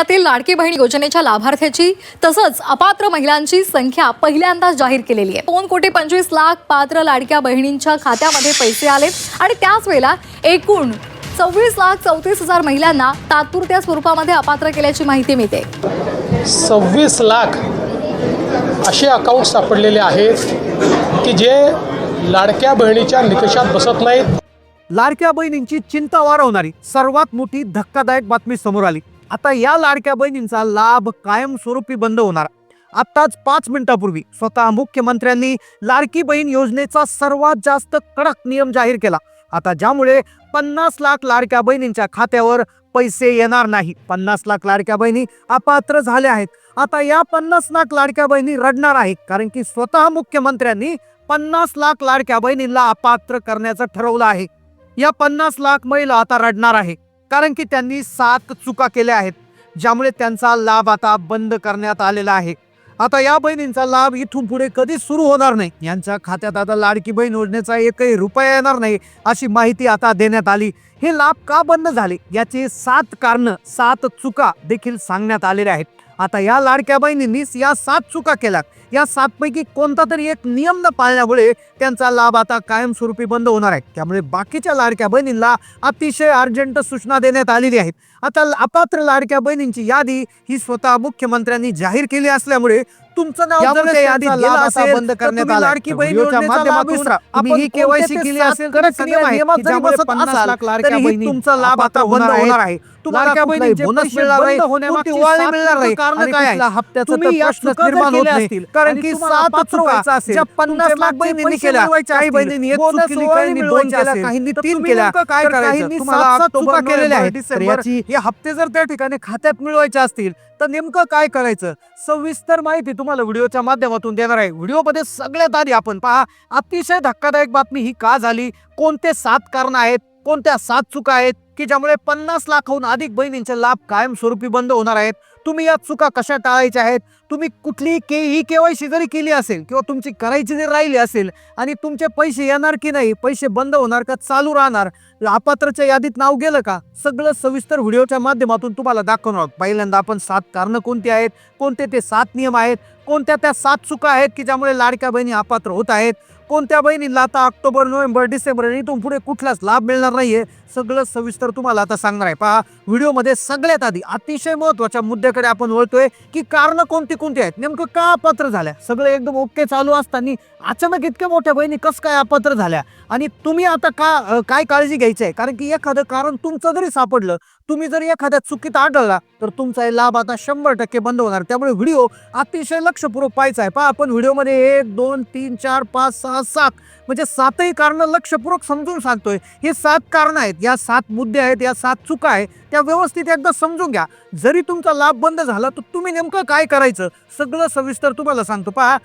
महिन्यातील लाडकी बहीण योजनेच्या लाभार्थ्याची तसंच अपात्र महिलांची संख्या पहिल्यांदाच जाहीर केलेली आहे. दोन कोटी पंचवीस लाख पात्र लाडक्या बहिणींच्या खात्यामध्ये पैसे आले आणि त्याच वेळेला एकूण सव्वीस लाख चौतीस हजार महिलांना तात्पुरत्या स्वरूपामध्ये अपात्र केल्याची माहिती मिळते. सव्वीस लाख असे अकाउंट सापडलेले आहेत की जे लाडक्या बहिणीच्या निकषात बसत नाहीत. लाडक्या बहिणींची चिंता वाढवणारी सर्वात मोठी धक्कादायक बातमी समोर आली. आता या लाडक्या बहिणींचा लाभ कायमस्वरूपी बंद होणार. आत्ताच पाच मिनिटापूर्वी स्वतः मुख्यमंत्र्यांनी लाडकी बहीण योजनेचा सर्वात जास्त कडक नियम जाहीर केला. आता ज्यामुळे पन्नास लाख लाडक्या बहिणींच्या खात्यावर पैसे येणार नाही. पन्नास लाख लाडक्या बहिणी अपात्र झाल्या आहेत. आता या पन्नास लाख लाडक्या बहिणी रडणार आहेत. कारण की स्वतः मुख्यमंत्र्यांनी पन्नास लाख लाडक्या बहिणींना अपात्र करण्याचं ठरवलं आहे. या पन्नास लाख महिला आता रडणार आहे कारण की त्यांनी सात चुका केल्या आहेत ज्यामुळे त्यांचा लाभ आता बंद करण्यात आलेला आहे. आता या बहिणींचा लाभ इथून पुढे कधीच सुरू होणार नाही. यांच्या खात्यात आता लाडकी बहीण योजनेचा एकही रुपया येणार नाही अशी माहिती आता देण्यात आली. हे लाभ का बंद झाले? याचे सात कारणं सात चुका देखील सांगण्यात आलेल्या आहेत. आता या लाडक्या बहिणींनीच या सात चुका केल्या या सातपैकी कोणता तरी एक नियम न पाळल्यामुळे त्यांचा लाभ आता कायमस्वरूपी बंद होणार आहे. त्यामुळे बाकीच्या लाडक्या बहिणींना अतिशय अर्जंट सूचना देण्यात आलेली आहेत. आता अपात्र लाडक्या बहिणींची यादी ही स्वतः मुख्यमंत्र्यांनी जाहीर केली असल्यामुळे तुमचं नाव जर त्यांचा लाभ असेल बंद तर करण्यात तुम्ही आला. लाडकी तर बहीण व्हिडिओच्या योजनेचा लाभ माध्यमातून विसरा. तुम्ही आपण ही कोणते KYC ते केली सात असेल, कडक सगळ्या नियम आहेत, नियमात की जरी ज्यामुळे बसत 50 असाल, लाख लाडक्या तरीही बहिणी तुमचा लाभ आता बंद होणार. होणार आहे तुम्हाला लाडक्या कुठलाही बहिणींचे बोनस पैसे मिळणार बंद नाही होण्यामागची कोणती वाली सात मिळणार नाही कारण आणि काय आहे? कुठल्या हप्त्याचा तुम्ही तर या प्रश्नच चुका जर निर्माण होत केल्या नाही असतील कारण आणि की तुम्हाला सात अपात्र चुका व्हायचं असेल, ज्या पन्नास तुमचे लाख मागचे बहिणींनी पैसे केल्या मिळवायचे काही असतील, बहिणींनी एक बोनस चूक केली सोळाही काहींनी दोन मिळवायचे केल्या असेल, काहींनी तर तीन तुम्ही केल्या नेमकं काय तर करायचं? काहींनी तुम्हाला सात सात ऑक्टोबर, चुका केलेल्या आहेत नोव्हेंबर, तर याची हे हप्ते जर त्या ठिकाणी खात्यात मिळवायचे असतील तर नेमकं काय करायचं? सविस्तर माहिती तुम्हाला व्हिडिओच्या माध्यमातून देणार आहे. व्हिडिओमध्ये सगळ्यात आधी आपण पहा अतिशय धक्कादायक बातमी ही का झाली? कोणते सात कारण आहेत? कोणत्या सात चुका आहेत? की ज्यामुळे पन्नास लाखाहून अधिक बहिणींचे लाभ कायमस्वरूपी बंद होणार आहेत? तुम्ही या चुका कशा टाळायच्या आहेत? तुम्ही कुठली के ही केवायसी जरी केली असेल किंवा तुमची करायची जरी राहिली असेल आणि तुमचे पैसे येणार की नाही पैसे बंद होणार का चालू राहणार अपात्रच्या यादीत नाव गेलं का? सगळं सविस्तर व्हिडिओच्या माध्यमातून तुम्हाला दाखवणार आहोत. पहिल्यांदा आपण सात कारणं कोणती आहेत? कोणते ते सात नियम आहेत? कोणत्या त्या सात चुका आहेत की ज्यामुळे लाडक्या बहिणी अपात्र होत आहेत? कोणत्या बहिणीला आता ऑक्टोबर नोव्हेंबर डिसेंबर आणि इथून पुढे कुठलाच लाभ मिळणार नाहीये? सगळं सविस्तर तुम्हाला आता सांगणार आहे. पहा व्हिडिओमध्ये सगळ्यात आधी अतिशय महत्त्वाच्या मुद्द्याकडे आपण वळतोय की कारणं कोणती कोणती आहेत? नेमकं का अपात्र झाल्या? सगळं एकदम ओके चालू असताना अचानक इतक्या मोठ्या बहिणी कसं काय अपात्र झाल्या? आणि तुम्ही आता का काय काळजी घ्यायची आहे कारण की एखादं कारण तुमचं जरी सापडलं तुम्ही जर एखाद्या चुकीत आढळला तर तुमचा हे लाभ आता शंभर टक्के बंद होणार. त्यामुळे व्हिडिओ अतिशय लक्षपूर्वक पाहायचा आहे. पहा आपण व्हिडिओमध्ये एक दोन तीन चार पाच सहा सात म्हणजे सातही कारणं लक्षपूर्वक समजून सांगतोय. हे सात कारणं आहेत. या सात मुद्दे आहेत या सात चुका आहेत त्या व्यवस्थित एकदा समजून घ्या. जरी तुमचा लाभ बंद झाला तर तुम्ही नेमकं काय करायचं? सगळं सविस्तर तुम्हाला सांगतो. पहा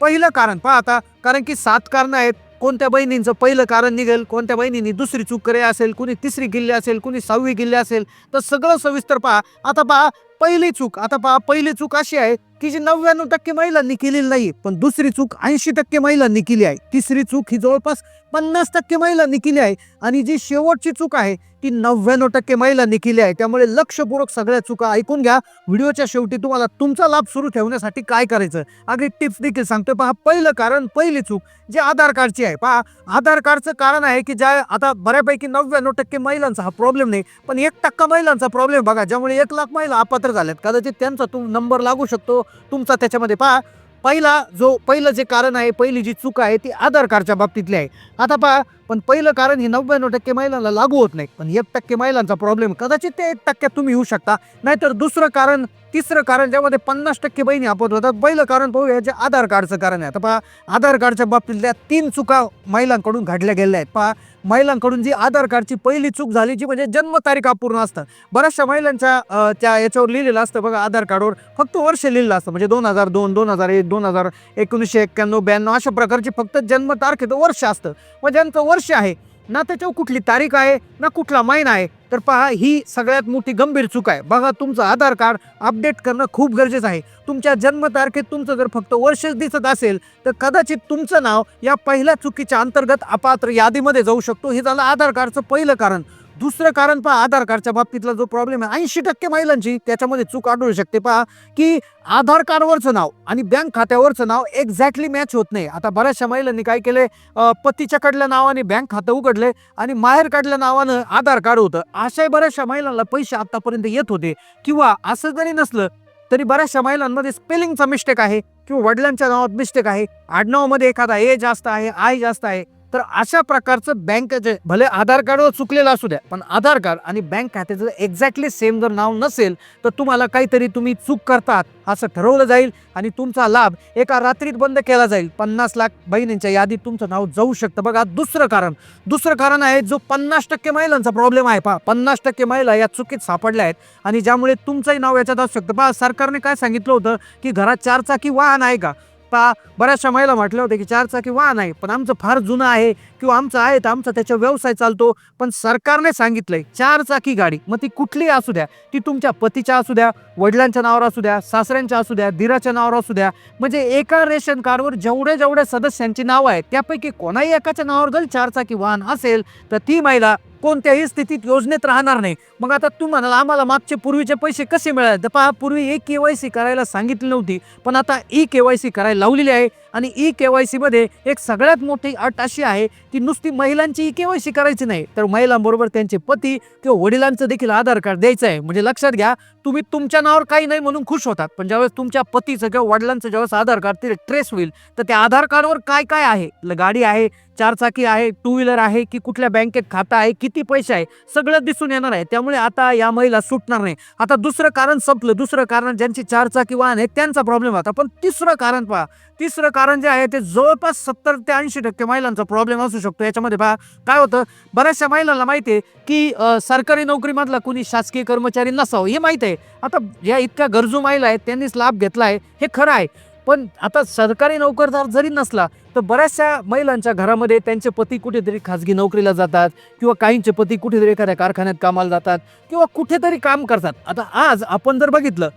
पहिलं कारण पहा आता कारण की सात कारणं आहेत. कोणत्या बहिणींचं पहिलं कारण निघेल? कोणत्या बहिणींनी दुसरी चूक करे असेल? कुणी तिसरी गिल्ली असेल? कुणी सहावी गिल्ली असेल? तर सगळं सविस्तर पहा. आता पहा पहिली चूक आता पहा पहिली चूक अशी आहे की जी नव्याण्णव टक्के महिलांनी केलेली नाही पण दुसरी चूक ऐंशी टक्के महिलांनी केली आहे. तिसरी चूक ही जवळपास पन्नास टक्के महिलांनी केली आहे आणि जी शेवटची चूक आहे ती नव्याण्णव टक्के महिलांनी केली आहे. त्यामुळे लक्षपूर्वक सगळ्या चुका ऐकून घ्या. व्हिडिओच्या शेवटी तुम्हाला तुमचा लाभ सुरू ठेवण्यासाठी काय करायचं? अगदी टिप्स देखील सांगतोय. पहा पहिलं कारण पहिली चूक जे आधार कार्डची आहे. पहा आधार कार्डचं कारण आहे की ज्या आता बऱ्यापैकी नव्याण्णव टक्के महिलांचा हा प्रॉब्लेम नाही पण एक टक्का महिलांचा प्रॉब्लेम बघा ज्यामुळे एक लाख महिला अपात्र झाल्यात कदाचित त्यांचा तुम नंबर लागू शकतो. तुमचा त्याच्यामध्ये पहा. पहिला जो पहिलं जे कारण आहे पहिली जी चूक आहे ती आधार कार्डच्या बाबतीतली आहे. आता पहा पण पहिलं कारण ही नव्याण्णव टक्के महिलांना लागू होत नाही. पण एक टक्के महिलांचा प्रॉब्लेम कदाचित ते एक टक्क्यात तुम्ही येऊ शकता. नाहीतर दुसरं कारण तिसरं कारण ज्यामध्ये पन्नास टक्के बहिणी आपत होतात. पहिलं कारण पाहू याचे आधार कार्डचं कारण आहे. आता पहा आधार कार्डच्या बाबतीतल्या तीन चुका महिलांकडून घडल्या गेल्या आहेत. पहा महिलांकडून जी आधार कार्डची पहिली चूक झाली जी म्हणजे जन्मतारीख अपूर्ण असतं. बऱ्याचशा महिलांच्या त्या याच्यावर लिहिलेलं असतं बघा आधार कार्डवर फक्त वर्ष लिहिलेलं असतं. म्हणजे दोन हजार दोन दोन हजार एक दोन हजार एकोणीसशे एक्क्याण्णव ब्याण्णव अशा प्रकारची फक्त जन्मतारखेचं वर्ष असतं. मग ज्यांचं वर्ष आहे. ना त्याच्यावर कुठली तारीख आहे ना कुठला महिना आहे. तर पहा ही सगळ्यात मोठी गंभीर चूक आहे. बघा तुमचं आधार कार्ड अपडेट करणं खूप गरजेचं आहे. तुमच्या जन्मतारखेत तुमचं जर फक्त वर्षच दिसत असेल तर कदाचित तुमचं नाव या पहिल्या चुकीच्या अंतर्गत अपात्र यादीमध्ये जाऊ शकतो. हे झालं आधार कार्डचं पहिलं कारण. दुसरं कारण पहा आधार कार्डच्या बाबतीतला जो प्रॉब्लेम आहे ऐंशी टक्के महिलांची त्याच्यामध्ये चूक आढळू शकते. पहा की आधार कार्डवरचं नाव आणि बँक खात्यावरचं नाव एक्झॅक्टली मॅच होत नाही. आता बऱ्याचशा महिलांनी काय केले पतीच्याकडल्या पतीच्या कडल्या नावाने बँक खातं उघडले आणि माहेर काढल्या नावानं आधार कार्ड होतं. अशाही बऱ्याचशा महिलांना पैसे आतापर्यंत येत होते. किंवा असं जरी नसलं तरी बऱ्याचशा महिलांमध्ये स्पेलिंगचा मिस्टेक आहे किंवा वडिलांच्या नावात मिस्टेक आहे. आडनावामध्ये एखादा ए जास्त आहे आय जास्त आहे. तर अशा प्रकारचं बँकेचे भले आधार कार्डवर चुकलेलं असू द्या पण आधार कार्ड आणि बँक खात्याचं एक्झॅक्टली सेम जर नाव नसेल तर तुम्हाला काहीतरी तुम्ही चूक करतात असं ठरवलं जाईल आणि तुमचा लाभ एका रात्रीत बंद केला जाईल. पन्नास लाख बहिणींच्या यादीत तुमचं नाव जाऊ शकतं. बघा दुसरं कारण दुसरं कारण आहे जो पन्नास टक्के महिलांचा प्रॉब्लेम आहे. पहा पन्नास टक्के महिला या चुकीत सापडल्या आहेत आणि ज्यामुळे तुमचंही नाव याच्यात असू शकतं. पहा सरकारने काय सांगितलं होतं की घरात चारचाकी वाहन आहे का? आता बऱ्याचशा महिला म्हटल्या होत्या की चारचाकी वाहन आहे पण आमचं फार जुनं आहे किंवा आमचं आहे तर आमचा त्याच्या व्यवसाय चालतो. पण सरकारने सांगितलंय चार चाकी गाडी मग ती कुठलीही असू द्या ती तुमच्या पतीच्या असू द्या वडिलांच्या नावावर असू द्या सासऱ्यांच्या असू द्या दिराच्या नावावर असू द्या म्हणजे एका रेशन कार्डवर जेवढे जेवढ्या सदस्यांची नावं आहेत त्यापैकी कोणाही एकाच्या नावावर जर चारचाकी वाहन असेल तर ती महिला कोणत्याही स्थितीत योजनेत राहणार नाही. मग आता तू म्हणाल आम्हाला मागचे पूर्वीचे पैसे कसे मिळाले? तर पहा पूर्वी ई के वाय सी करायला सांगितली नव्हती पण आता ई के वाय सी करायला लावलेली आहे आणि ई के वाय सीमध्ये एक सगळ्यात मोठी अट अशी आहे की नुसती महिलांची ई के वाय सी करायची नाही. तर महिलांबरोबर त्यांचे पती किंवा वडिलांचं देखील आधार कार्ड द्यायचं आहे. म्हणजे लक्षात घ्या तुम्ही तुमच्या नावावर काही नाही म्हणून खुश होतात. पण ज्यावेळेस तुमच्या पतीचं किंवा वडिलांचं ज्यावेळेस आधार कार्ड ते ट्रेस होईल तर त्या आधार कार्डवर काय काय आहे? गाडी आहे चारचाकी आहे टू व्हीलर आहे की कुठल्या बँकेत खातं आहे किती पैसे आहे? सगळं दिसून येणार आहे. त्यामुळे आता या महिला सुटणार नाही. आता दुसरं कारण संपलं. दुसरं कारण ज्यांची चारचाकी वाहन आहे त्यांचा प्रॉब्लेम होता. पण तिसरं कारण पहा. तिसरं कारण जे आहे ते जवळपास सत्तर ते ऐंशी टक्के महिलांचा प्रॉब्लेम असू शकतो. याच्यामध्ये पहा काय होतं? बऱ्याचशा महिलांना माहिती आहे की सरकारी नोकरीमधला कुणी शासकीय कर्मचारी नसावं. हे माहीत आहे. आता या इतक्या गरजू महिला आहेत त्यांनीच लाभ घेतला आहे हे खरं आहे. पण आता सरकारी नोकरदार जरी नसला तर बऱ्याचशा महिलांच्या घरामध्ये त्यांचे पती कुठेतरी खाजगी नोकरीला जातात किंवा काहींचे पती कुठेतरी एखाद्या कारखान्यात कामाला जातात किंवा कुठेतरी काम करतात. आता आज आपण जर बघितलं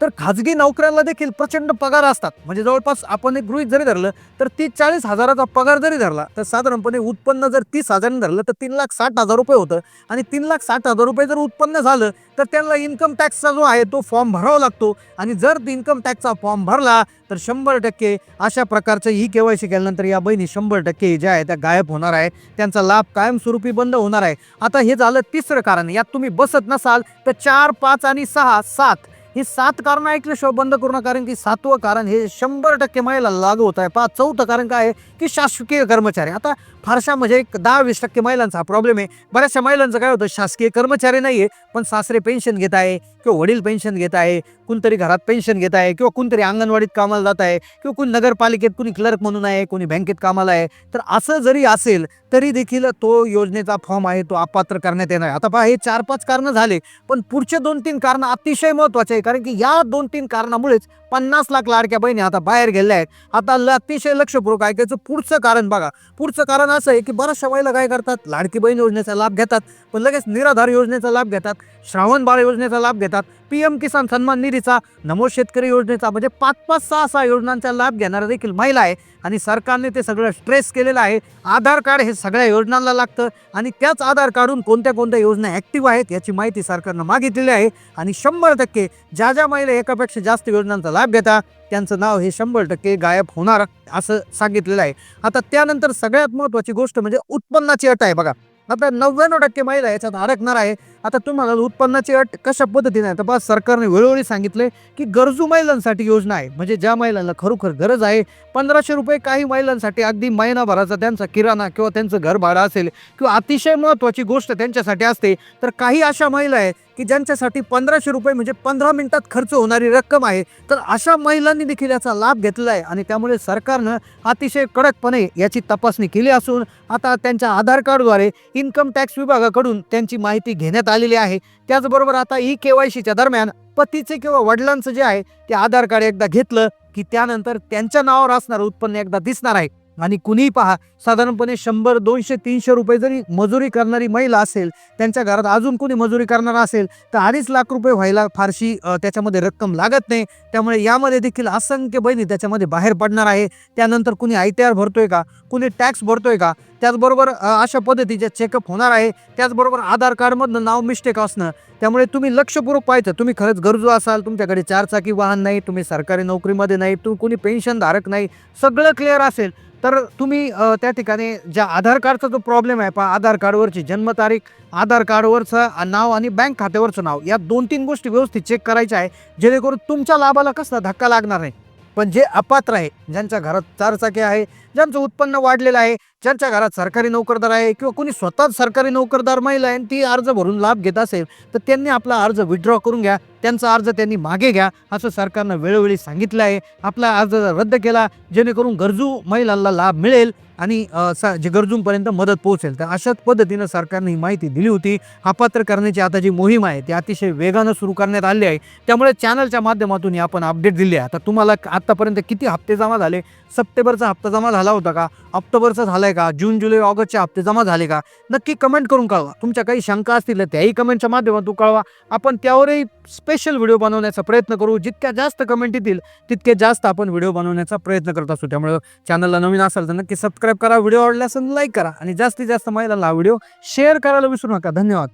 तर खाजगी नोकऱ्यांना देखील प्रचंड पगार असतात. म्हणजे जवळपास आपण एक गृहित जरी धरलं तर तीस चाळीस हजाराचा पगार जरी धरला तर साधारणपणे उत्पन्न जर तीस हजाराने धरलं तर तीन लाख साठ हजार रुपये होतं. आणि तीन लाख साठ हजार रुपये जर उत्पन्न झालं तर त्यांना इन्कम टॅक्सचा जो आहे तो फॉर्म भरावा लागतो. आणि जर इन्कम टॅक्सचा फॉर्म भरला तर शंभर टक्के अशा प्रकारचं ई के वाय सी केल्यानंतर या बहिणी शंभर टक्के ज्या आहे त्या गायब होणार आहे. त्यांचा लाभ कायमस्वरूपी बंद होणार आहे. आता हे झालं तिसरं कारण. यात तुम्ही बसत नसाल तर चार पाच आणि सहा सात ही सात कारण ऐकल्याशिवाय बंद करू नका कारण की सातवं कारण हे शंभर टक्के महिला लागू होत आहे. पहा चौथं कारण काय आहे की शासकीय कर्मचारी. आता फारशा म्हणजे एक दहा वीस टक्के महिलांचा हा प्रॉब्लेम आहे. बऱ्याचशा महिलांचं काय होतं शासकीय कर्मचारी नाही आहे पण सासरे पेन्शन घेत आहे किंवा वडील पेन्शन घेत आहे कोणतरी घरात पेन्शन घेत आहे किंवा कोणतरी अंगणवाडीत कामाला जात आहे किंवा कोणी नगरपालिकेत कोणी क्लर्क म्हणून आहे कोणी बँकेत कामाला आहे. तर असं जरी असेल तरी देखील तो योजनेचा फॉर्म आहे तो अपात्र करण्यात येणार आहे. आता पहा हे चार पाच कारणं झाले पण पुढचे दोन तीन कारणं अतिशय महत्त्वाचे आहे कारण की या दोन तीन कारणामुळेच पन्नास लाख लाडक्या बहिणी आता बाहेर गेल्या आहेत. आता ल- अतिशय लक्षपूर्वक ऐकायचं पुढचं कारण बघा. पुढचं कारण असं आहे की बऱ्याचशा महिला काय करतात? लाडकी बहीण योजनेचा लाभ घेतात. पण लगेच निराधार योजनेचा लाभ घेतात. श्रावण बाळ योजनेचा लाभ घेतात. पी एम किसान सन्मान निधीचा नमो शेतकरी योजनेचा म्हणजे पाच पाच सहा सहा योजनांचा लाभ घेणारा देखील महिला आहे. आणि सरकारने ते सगळं स्ट्रेस केलेलं आहे. आधार कार्ड हे सगळ्या योजनांना लागतं. आणि त्याच आधार कार्डून कोणत्या कोणत्या योजना ॲक्टिव्ह आहेत याची माहिती सरकारनं मागितलेली आहे. आणि शंभर टक्के ज्या ज्या महिला एकापेक्षा जास्त योजनांचा लाभ घेता. त्यांचं नाव हे शंभर टक्के गायब होणार असं सांगितलेलं आहे. आता त्यानंतर सगळ्यात महत्त्वाची गोष्ट म्हणजे उत्पन्नाची अट आहे बघा. आता नव्याण्णव टक्के महिला याच्यात अडकणार आहे. आता तुम्हाला उत्पन्नाची अट कशा पद्धतीने आहे? तर बा सरकारने वेळोवेळी सांगितले की गरजू महिलांसाठी योजना आहे. म्हणजे ज्या महिलांना खरोखर गरज आहे पंधराशे रुपये काही महिलांसाठी अगदी महिनाभराचा त्यांचा किराणा किंवा त्यांचं घर भाडं असेल किंवा अतिशय महत्त्वाची गोष्ट त्यांच्यासाठी असते तर काही अशा महिला आहेत की ज्यांच्यासाठी पंधराशे रुपये म्हणजे पंधरा मिनिटात खर्च होणारी रक्कम आहे. तर अशा महिलांनी देखील याचा लाभ घेतला आहे आणि त्यामुळे सरकारनं अतिशय कडकपणे याची तपासणी केली असून आता त्यांच्या आधार कार्डद्वारे इन्कम टॅक्स विभागाकडून त्यांची माहिती घेण्यात आलेली आहे. त्याचबरोबर आता ई के वाय सीच्या दरम्यान पतीचे किंवा वडिलांचं जे आहे ते आधार कार्ड एकदा घेतलं की त्यानंतर त्यांच्या नावावर असणारं उत्पन्न एकदा दिसणार आहे. आणि कुणीही पहा साधारणपणे शंभर दोनशे तीनशे रुपये जरी मजुरी करणारी महिला असेल त्यांच्या घरात अजून कोणी मजुरी करणार असेल तर अडीच लाख रुपये व्हायला फारशी त्याच्यामध्ये रक्कम लागत नाही. त्यामुळे यामध्ये देखील असंख्य बहिणी त्याच्यामध्ये बाहेर पडणार आहे. त्यानंतर कुणी आय टी आर भरतोय का? कुणी टॅक्स भरतोय का? त्याचबरोबर अशा पद्धतीचे चेकअप होणार आहे. त्याचबरोबर आधार कार्डमधनं नाव मिस्टेक असणं. त्यामुळे तुम्ही लक्षपूर्वक पाहायचं. तुम्ही खरंच गरजू असाल तुमच्याकडे चारचाकी वाहन नाही तुम्ही सरकारी नोकरीमध्ये नाही तुम्ही कोणी पेन्शनधारक नाही सगळं क्लिअर असेल. तर तुम्ही त्या ठिकाणी ज्या आधार कार्डचा जो प्रॉब्लेम आहे पहा आधार कार्डवरची जन्मतारीख आधार कार्डवरचं नाव आणि बँक खात्यावरचं नाव या दोन तीन गोष्टी व्यवस्थित चेक करायच्या आहे जेणेकरून तुमच्या लाभाला कसला धक्का लागणार नाही पण जे अपात्र आहे ज्यांच्या घरात चारचाकी आहे ज्यांचं उत्पन्न वाढलेलं आहे ज्यांच्या घरात सरकारी नोकरदार आहे किंवा कोणी स्वतःच सरकारी नोकरदार महिला आहे आणि ती अर्ज भरून लाभ घेत असेल तर त्यांनी आपला अर्ज विड्रॉ करून घ्या. त्यांचा अर्ज त्यांनी मागे घ्या असं सरकारनं वेळोवेळी सांगितलं आहे. आपला अर्ज रद्द केला जेणेकरून गरजू महिलांना लाभ मिळेल. आणि सा जे गरजूंपर्यंत मदत पोहोचेल. तर अशाच पद्धतीनं सरकारने ही माहिती दिली होती. अपात्र करण्याची आता जी मोहीम आहे ती अतिशय वेगानं सुरू करण्यात आली आहे. त्यामुळे चॅनलच्या माध्यमातून आपण अपडेट दिली आहे. आता तुम्हाला आत्तापर्यंत किती हप्ते जमा झाले? सप्टेंबरचा हप्ता जमा झाला होता का? ऑक्टोबरचा झालाय का? जून जुलै ऑगस्टचे हप्ते जमा झाले का? नक्की कमेंट करून कळवा. तुमच्या काही शंका असतील तर त्याही कमेंटच्या माध्यमातून कळवा. आपण त्यावरही स्पेशल व्हिडिओ बनवण्याचा प्रयत्न करू. जितक्या जास्त कमेंट येतील तितके जास्त आपण व्हिडिओ बनवण्याचा प्रयत्न करत असू. त्यामुळे चॅनलला नवीन असाल तर नक्की सबस्क्राईब करा व्हिडिओ आवडल्यास लाईक करा आणि जास्तीत जास्त महिलांना व्हिडिओ शेअर करायला विसरू नका. धन्यवाद.